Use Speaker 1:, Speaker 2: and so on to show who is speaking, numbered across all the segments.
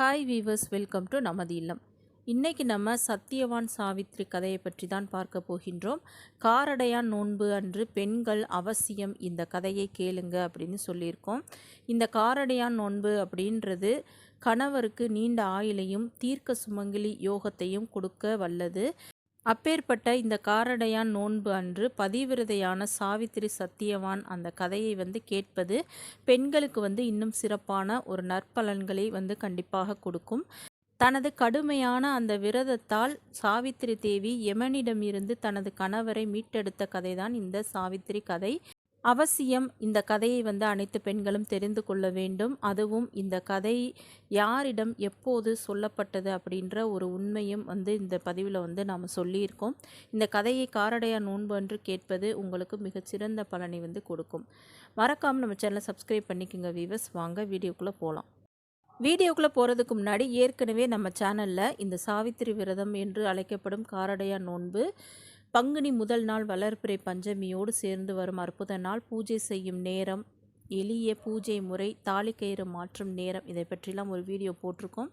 Speaker 1: Hi viewers welcome to நமது இல்லம். இன்றைக்கி நம்ம சத்தியவான் சாவித்ரி கதையை பற்றி தான் பார்க்க போகின்றோம். காரடையான் நோன்பு அன்று பெண்கள் அவசியம் இந்த கதையை கேளுங்க அப்படின்னு சொல்லியிருக்கோம். இந்த காரடையான் நோன்பு அப்படின்றது கணவருக்கு நீண்ட ஆயுளையும் தீர்க்க சுமங்கலி யோகத்தையும் கொடுக்க வல்லது. அப்பேற்பட்ட இந்த காரடையான் நோன்பு அன்று பதிவிரதையான சாவித்திரி சத்தியவான் அந்த கதையை வந்து கேட்பது பெண்களுக்கு வந்து இன்னும் சிறப்பான ஒரு நற்பலன்களை வந்து கண்டிப்பாக கொடுக்கும். தனது கடுமையான அந்த விரதத்தால் சாவித்திரி தேவி யமனிடமிருந்து தனது கணவரை மீட்டெடுத்த கதைதான் இந்த சாவித்திரி கதை. அவசியம் இந்த கதையை வந்து அனைத்து பெண்களும் தெரிந்து கொள்ள வேண்டும். அதுவும் இந்த கதை யாரிடம் எப்போது சொல்லப்பட்டது அப்படின்ற ஒரு உண்மையும் வந்து இந்த பதிவில் வந்து நாம் சொல்லியிருக்கோம். இந்த கதையை காரடையா நோன்பு என்று கேட்பது உங்களுக்கு மிகச்சிறந்த பலனை வந்து கொடுக்கும். மறக்காமல் நம்ம சேனலை சப்ஸ்கிரைப் பண்ணிக்கோங்க வீவர்ஸ் வாங்க வீடியோக்குள்ளே போகலாம் வீடியோக்குள்ளே போகிறதுக்கு முன்னாடி ஏற்கனவே நம்ம சேனலில் இந்த சாவித்திரி விரதம் என்று அழைக்கப்படும் காரடையா நோன்பு பங்குனி முதல் நாள் வளர்ப்பிறை பஞ்சமியோடு சேர்ந்து வரும் அற்புத நாள். பூஜை செய்யும் நேரம் எளிய பூஜை முறை தாலிக்கயிறு மாற்றும் நேரம். இதை பற்றிலாம் ஒரு வீடியோ போட்டிருக்கோம்.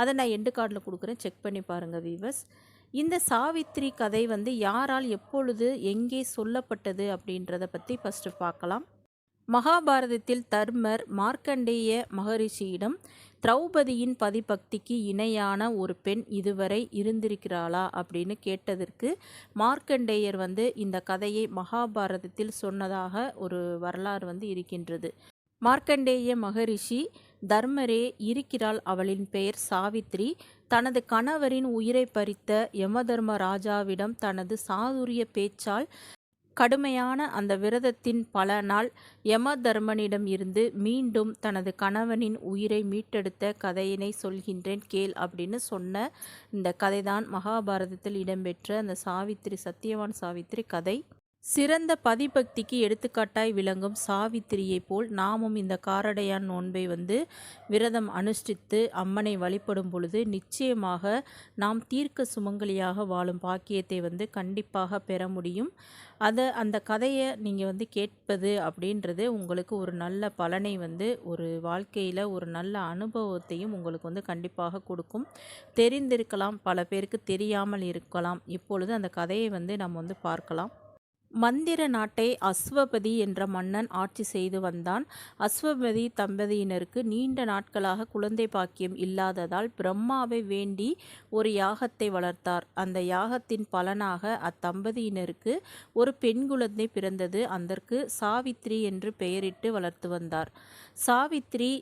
Speaker 1: அதை நான் எண்டு கார்டில் கொடுக்குறேன். செக் பண்ணி பாருங்கள் வீவர்ஸ் இந்த சாவித்ரி கதை வந்து யாரால் எப்பொழுது எங்கே சொல்லப்பட்டது அப்படின்றத பற்றி ஃபஸ்ட்டு பார்க்கலாம். மகாபாரதத்தில் தர்மர் மார்க்கண்டேய மகரிஷியிடம் திரௌபதியின் பதிபக்திக்கு இணையான ஒரு பெண் இதுவரை இருந்திருக்கிறாளா அப்படின்னு கேட்டதற்கு மார்க்கண்டேயர் வந்து இந்த கதையை மகாபாரதத்தில் சொன்னதாக ஒரு வரலாறு வந்து இருக்கின்றது. மார்க்கண்டேய மகரிஷி தர்மரே இருக்கிறாள் அவளின் பெயர் சாவித்ரி. தனது கணவரின் உயிரை பறித்த யமதர்ம ராஜாவிடம் தனது சாதுரிய பேச்சால் கடுமையான அந்த விரதத்தின் பல யம தர்மனிடம் இருந்து மீண்டும் தனது கணவனின் உயிரை மீட்டெடுத்த கதையினை சொல்கின்றேன் கேள் அப்படின்னு சொன்ன இந்த கதைதான் மகாபாரதத்தில் இடம்பெற்ற அந்த சாவித்திரி சத்தியவான் சாவித்திரி கதை. சிறந்த பதிபக்திக்கு எடுத்துக்காட்டாய் விளங்கும் சாவித்திரியைப் போல் நாமும் இந்த காரடையான் நோன்பை வந்து விரதம் அனுஷ்டித்து அம்மனை வழிபடும் பொழுது நிச்சயமாக நாம் தீர்க்க சுமங்கலியாக வாழும் பாக்கியத்தை வந்து கண்டிப்பாக பெற முடியும். அதை அந்த கதையை நீங்கள் வந்து கேட்பது அப்படின்றது உங்களுக்கு ஒரு நல்ல பலனை வந்து ஒரு வாழ்க்கையில் ஒரு நல்ல அனுபவத்தையும் உங்களுக்கு வந்து கண்டிப்பாக கொடுக்கும். தெரிந்திருக்கலாம் பல பேருக்கு தெரியாமல் இருக்கலாம். இப்பொழுது அந்த கதையை வந்து நம்ம வந்து பார்க்கலாம். மந்திர நாட்டை அஸ்வபதி என்ற மன்னன் ஆட்சி செய்து வந்தான். அஸ்வபதி தம்பதியினருக்கு நீண்ட நாட்களாக குழந்தை பாக்கியம் இல்லாததால் பிரம்மாவை வேண்டி ஒரு யாகத்தை வளர்த்தார். அந்த யாகத்தின் பலனாக அத்தம்பதியினருக்கு ஒரு பெண் குழந்தை பிறந்தது. அதற்கு சாவித்ரி என்று பெயரிட்டு வளர்த்து வந்தார். சாவித்ரி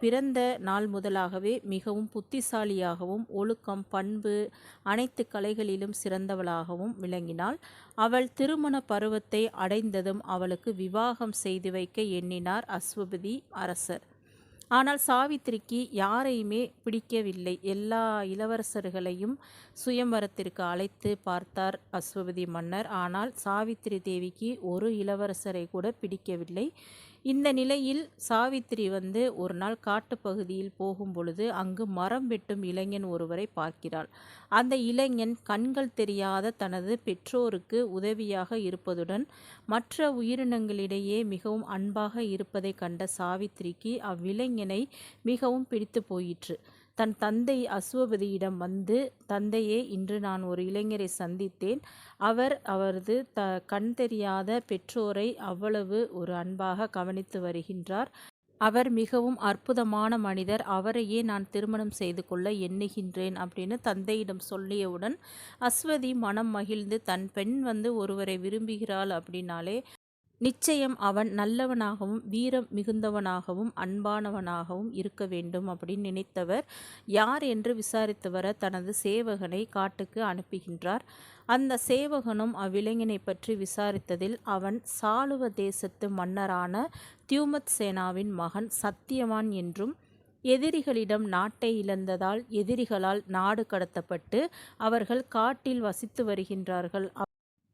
Speaker 1: பிறந்த நாள் முதலாகவே மிகவும் புத்திசாலியாகவும் ஒழுக்கம் பண்பு அனைத்து கலைகளிலும் சிறந்தவளாகவும் விளங்கினாள். அவள் திருமண பருவத்தை அடைந்ததும் அவளுக்கு விவாகம் செய்து வைக்க எண்ணினார் அஸ்வபதி அரசர். ஆனால் சாவித்திரிக்கு யாரையுமே பிடிக்கவில்லை. எல்லா இளவரசர்களையும் சுயம்பரத்திற்கு அழைத்து பார்த்தார் அஸ்வபதி மன்னர். ஆனால் சாவித்திரி தேவிக்கு ஒரு இளவரசரை கூட பிடிக்கவில்லை. இந்த நிலையில் சாவித்திரி வந்து ஒரு நாள் காட்டுப்பகுதியில் போகும் பொழுது அங்கு மரம் வெட்டும் இளைஞன் ஒருவரை பார்க்கிறாள். அந்த இளைஞன் கண்கள் தெரியாத தனது பெற்றோருக்கு உதவியாக இருப்பதுடன் மற்ற உயிரினங்களிடையே மிகவும் அன்பாக இருப்பதை கண்ட சாவித்திரிக்கு அவ்விளைஞனை மிகவும் பிடித்து போயிற்று. தன் தந்தை அசுவபதியிடம் வந்து தந்தையே இன்று நான் ஒரு இளைஞரை சந்தித்தேன். அவர் அவரது த கண் தெரியாத பெற்றோரை அவ்வளவு ஒரு அன்பாக கவனித்து வருகின்றார். அவர் மிகவும் அற்புதமான மனிதர். அவரையே நான் திருமணம் செய்து கொள்ள எண்ணுகின்றேன் அப்படின்னு தந்தையிடம் சொல்லியவுடன் அஸ்வதி மனம் மகிழ்ந்து தன் பெண் வந்து ஒருவரை விரும்புகிறாள் அப்படின்னாலே நிச்சயம் அவன் நல்லவனாகவும் வீரம் மிகுந்தவனாகவும் அன்பானவனாகவும் இருக்க வேண்டும் அப்படின்னு நினைத்தவர் யார் என்று விசாரித்து வர தனது சேவகனை காட்டுக்கு அனுப்புகின்றார். அந்த சேவகனும் அவ்விளைஞனை பற்றி விசாரித்ததில் அவன் சாளுவ தேசத்து மன்னரான தியூமத் சேனாவின் மகன் சத்தியவான் என்றும் எதிரிகளிடம் நாட்டை இழந்ததால் எதிரிகளால் நாடு கடத்தப்பட்டு அவர்கள் காட்டில் வசித்து வருகின்றார்கள்.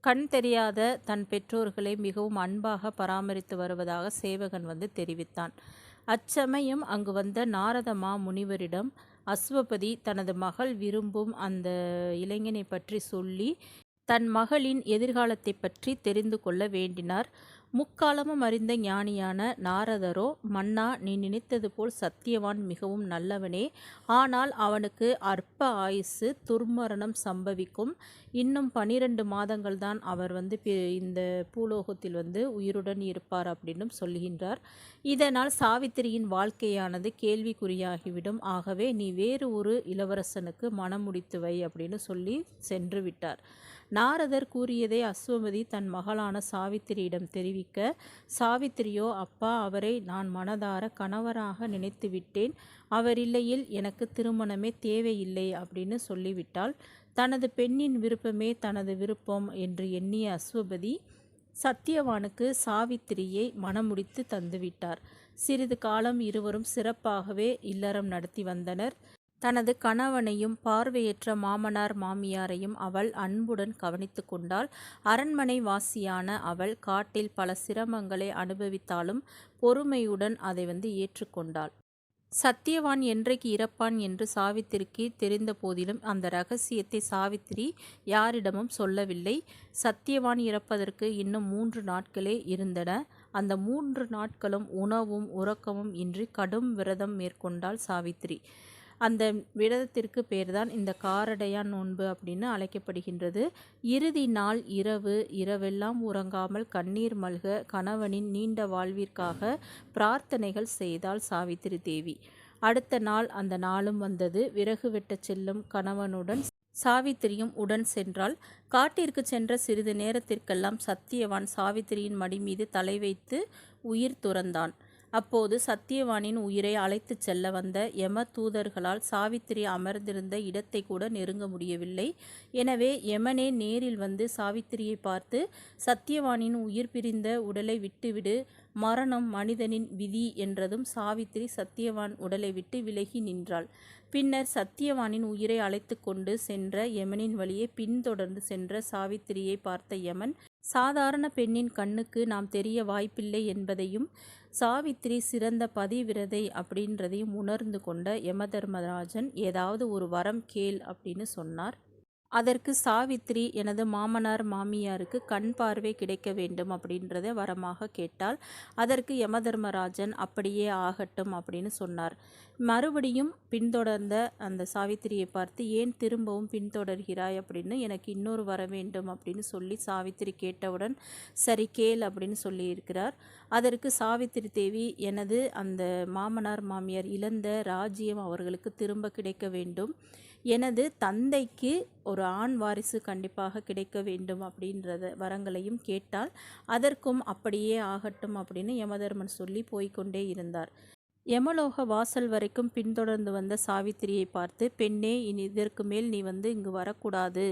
Speaker 1: கண் தெரியாத தன் பெற்றோர்களை மிகவும் அன்பாக பராமரித்து வருவதாக சேவகன் வந்து தெரிவித்தான். அச்சமயம் அங்கு வந்த நாரதமா முனிவரிடம் அஸ்வபதி தனது மகள் விரும்பும் அந்த இளைஞனை பற்றி சொல்லி தன் மகளின் எதிர்காலத்தை பற்றி தெரிந்து கொள்ள வேண்டினார். முக்காலமும் அறிந்த ஞானியான நாரதரோ மன்னா நீ நினைத்தது போல் சத்தியவான் மிகவும் நல்லவனே. ஆனால் அவனுக்கு அற்ப ஆயுசு துர்மரணம் சம்பவிக்கும். இன்னும் பனிரெண்டு மாதங்கள் தான் அவர் வந்து இந்த பூலோகத்தில் வந்து உயிருடன் இருப்பார் அப்படின்னும் சொல்கின்றார். இதனால் சாவித்திரியின் வாழ்க்கையானது கேள்விக்குறியாகிவிடும். ஆகவே நீ வேறு ஒரு இளவரசனுக்கு மனம் முடித்து வை அப்படின்னு சொல்லி சென்று விட்டார். நாரதர் கூறியதை அஸ்வமதி தன் மகளான சாவித்திரியிடம் தெரிவிக்க சாவித்திரியோ அப்பா அவரை நான் மனதார கணவராக நினைத்து விட்டேன் அவர் இல்லையில் எனக்கு திருமணமே தேவையில்லை அப்படின்னு சொல்லிவிட்டால் தனது பெண்ணின் விருப்பமே தனது விருப்பம் என்று எண்ணிய அஸ்வபதி சத்தியவானுக்கு சாவித்திரியை மணமுடித்து தந்துவிட்டார். சிறிது காலம் இருவரும் சிறப்பாகவே இல்லறம் நடத்தி வந்தனர். தனது கணவனையும் பார்வையற்ற மாமனார் மாமியாரையும் அவள் அன்புடன் கவனித்து கொண்டாள். அரண்மனை வாசியான அவள் காட்டில் பல சிரமங்களை அனுபவித்தாலும் பொறுமையுடன் அதை வந்து ஏற்றுக்கொண்டாள் சத்தியவான் என்றைக்கு இறப்பான் என்று சாவித்திரிக்கு தெரிந்த போதிலும் அந்த ரகசியத்தை சாவித்திரி யாரிடமும் சொல்லவில்லை. சத்தியவான் இறப்பதற்கு இன்னும் மூன்று நாட்களே இருந்தன. அந்த மூன்று நாட்களும் உணவும் உறக்கமும் இன்றி கடும் விரதம் மேற்கொண்டாள் சாவித்திரி. அந்த விரதத்திற்கு பேர்தான் இந்த காரடையான் நோன்பு அப்படின்னு அழைக்கப்படுகின்றது. இறுதி நாள் இரவு இரவெல்லாம் உறங்காமல் கண்ணீர் மல்க கணவனின் நீண்ட வாழ்விற்காக பிரார்த்தனைகள் செய்தால் சாவித்திரி தேவி. அடுத்த நாள் அந்த நாளும் வந்தது. விறகு வெட்டச் செல்லும் கணவனுடன் சாவித்திரியும் உடன் சென்றாள். காட்டிற்கு சென்ற சிறிது நேரத்திற்கெல்லாம் சத்தியவான் சாவித்திரியின் மடி மீது தலை வைத்து உயிர் துறந்தான். அப்போது சத்தியவானின் உயிரை அழைத்துச் செல்ல வந்த யம தூதர்களால் சாவித்திரி அமர்ந்திருந்த இடத்தை கூட நெருங்க முடியவில்லை. எனவே யமனே நேரில் வந்து சாவித்திரியை பார்த்து சத்தியவானின் உயிர் பிரிந்த உடலை விட்டுவிடு மரணம் மனிதனின் விதி என்றதும் சாவித்திரி சத்தியவான் உடலை விட்டு விலகி நின்றாள். பின்னர் சத்தியவானின் உயிரை அழைத்து கொண்டு சென்ற யமனின் வழியே பின்தொடர்ந்து சென்ற சாவித்திரியை பார்த்த யமன் சாதாரண பெண்ணின் கண்ணுக்கு நாம் தெரிய வாய்ப்பில்லை என்பதையும் சாவித்திரி சிறந்த பதிவிரதை அப்படின்றதையும் உணர்ந்து கொண்ட யமதர்மராஜன் ஏதாவது ஒரு வரம் கேள் அப்படின்னு சொன்னார். அதற்கு சாவித்திரி எனது மாமனார் மாமியாருக்கு கண் பார்வை கிடைக்க வேண்டும் அப்படின்றத வரமாக கேட்டால் அதற்கு யமதர்மராஜன் அப்படியே ஆகட்டும் அப்படின்னு சொன்னார். மறுபடியும் பின்தொடர்ந்த அந்த சாவித்திரியை பார்த்து ஏன் திரும்பவும் பின்தொடர்கிறாய்? அப்படின்னு எனக்கு இன்னொரு வர வேண்டும் அப்படின்னு சொல்லி சாவித்திரி கேட்டவுடன் சரி கேள் அப்படின்னு சொல்லியிருக்கிறார். அதற்கு சாவித்திரி தேவி எனது அந்த மாமனார் மாமியார் இழந்த ராஜ்யம் அவர்களுக்கு திரும்ப கிடைக்க வேண்டும். எனது தந்தைக்கு ஒரு ஆண் வாரிசு கண்டிப்பாக கிடைக்க வேண்டும் அப்படின்றத வரங்களையும் கேட்டால் அதற்கும் அப்படியே ஆகட்டும் அப்படின்னு யமதர்மன் சொல்லி போய்கொண்டே இருந்தார். யமலோக வாசல் வரைக்கும் பின்தொடர்ந்து வந்த சாவித்திரியை பார்த்து பெண்ணே இனி இதற்கு மேல் நீ வந்து இங்கு வரக்கூடாது.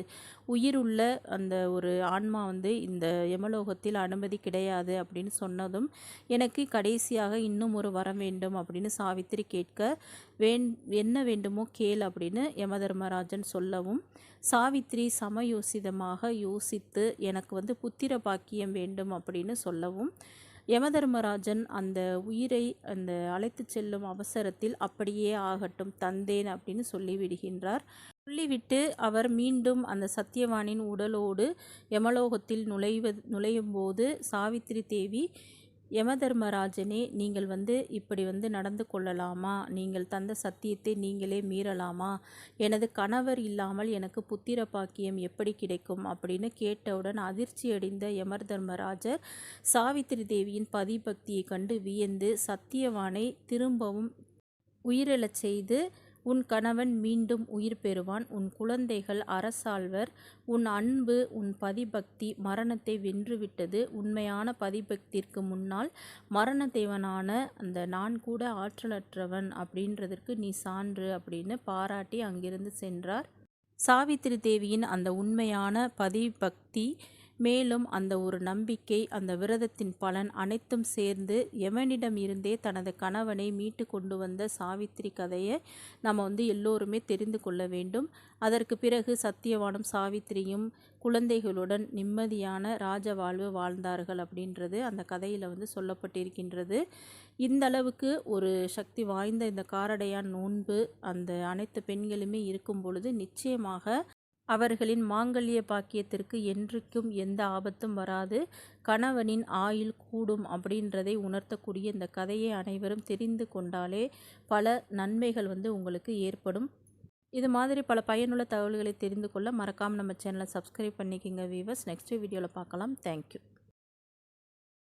Speaker 1: உயிருள்ள அந்த ஒரு ஆன்மா வந்து இந்த யமலோகத்தில் அனுமதி கிடையாது அப்படின்னு சொன்னதும் எனக்கு கடைசியாக இன்னும் ஒரு வரம் வேண்டும் அப்படின்னு சாவித்திரி கேட்க வேண் என்ன வேண்டுமோ கேள் அப்படின்னு யமதர்மராஜன் சொல்லவும் சாவித்திரி சமயோசிதமாக யோசித்து எனக்கு வந்து புத்திர பாக்கியம் வேண்டும் அப்படின்னு சொல்லவும் யமதர்மராஜன் அந்த உயிரை அந்த அழைத்து செல்லும் அவசரத்தில் அப்படியே ஆகட்டும் தந்தேன் அப்படின்னு சொல்லிவிடுகின்றார் சொல்லிவிட்டு அவர் மீண்டும் அந்த சத்தியவானின் உடலோடு யமலோகத்தில் நுழைவ நுழையும் போது சாவித்திரி தேவி யமதர்மராஜனே நீங்கள் வந்து இப்படி வந்து நடந்து கொள்ளலாமா? நீங்கள் தந்த சத்தியத்தை நீங்களே மீறலாமா? எனது கணவர் இல்லாமல் எனக்கு புத்திர பாக்கியம் எப்படி கிடைக்கும்? அப்படின்னு கேட்டவுடன் அதிர்ச்சியடைந்த யமர்தர்மராஜர் சாவித்திரி தேவியின் பதிபக்தியை கண்டு வியந்து சத்தியவானை திரும்பவும் உயிரிழச் செய்து உன் கணவன் மீண்டும் உயிர் பெறுவான். உன் குழந்தைகள் அரசாழ்வர். உன் அன்பு உன் பதிபக்தி மரணத்தை வென்றுவிட்டது. உண்மையான பதிபக்திற்கு முன்னால் மரண தேவனான அந்த நான் கூட ஆற்றலற்றவன் அப்படின்றதற்கு நீ சான்று அப்படின்னு பாராட்டி அங்கிருந்து சென்றார். சாவித்திரி தேவியின் அந்த உண்மையான பதிபக்தி மேலும் அந்த ஒரு நம்பிக்கை அந்த விரதத்தின் பலன் அனைத்தும் சேர்ந்து எவனிடம் இருந்தே தனது கணவனை மீட்டு கொண்டு வந்த சாவித்திரி கதையை நம்ம வந்து எல்லோருமே தெரிந்து கொள்ள வேண்டும். அதற்கு பிறகு சத்தியவானும் சாவித்திரியும் குழந்தைகளுடன் நிம்மதியான ராஜ வாழ்வு வாழ்ந்தார்கள் அப்படின்றது அந்த கதையில் வந்து சொல்லப்பட்டிருக்கின்றது. இந்த அளவுக்கு ஒரு சக்தி வாய்ந்த இந்த காரடையான் நோன்பு அந்த அனைத்து பெண்களுமே இருக்கும் பொழுது நிச்சயமாக அவர்களின் மாங்கல்ய பாக்கியத்திற்கு என்றைக்கும் எந்த ஆபத்தும் வராது. கணவனின் ஆயுள் கூடும் அப்படின்றதை உணர்த்தக்கூடிய இந்த கதையை அனைவரும் தெரிந்து கொண்டாலே பல நன்மைகள் வந்து உங்களுக்கு ஏற்படும். இது மாதிரி பல பயனுள்ள தகவல்களை தெரிந்து கொள்ள மறக்காமல் நம்ம சேனலை சப்ஸ்கிரைப் பண்ணிக்கோங்க வீவர்ஸ் நெக்ஸ்ட் வீடியோவில் பார்க்கலாம். தேங்க்யூ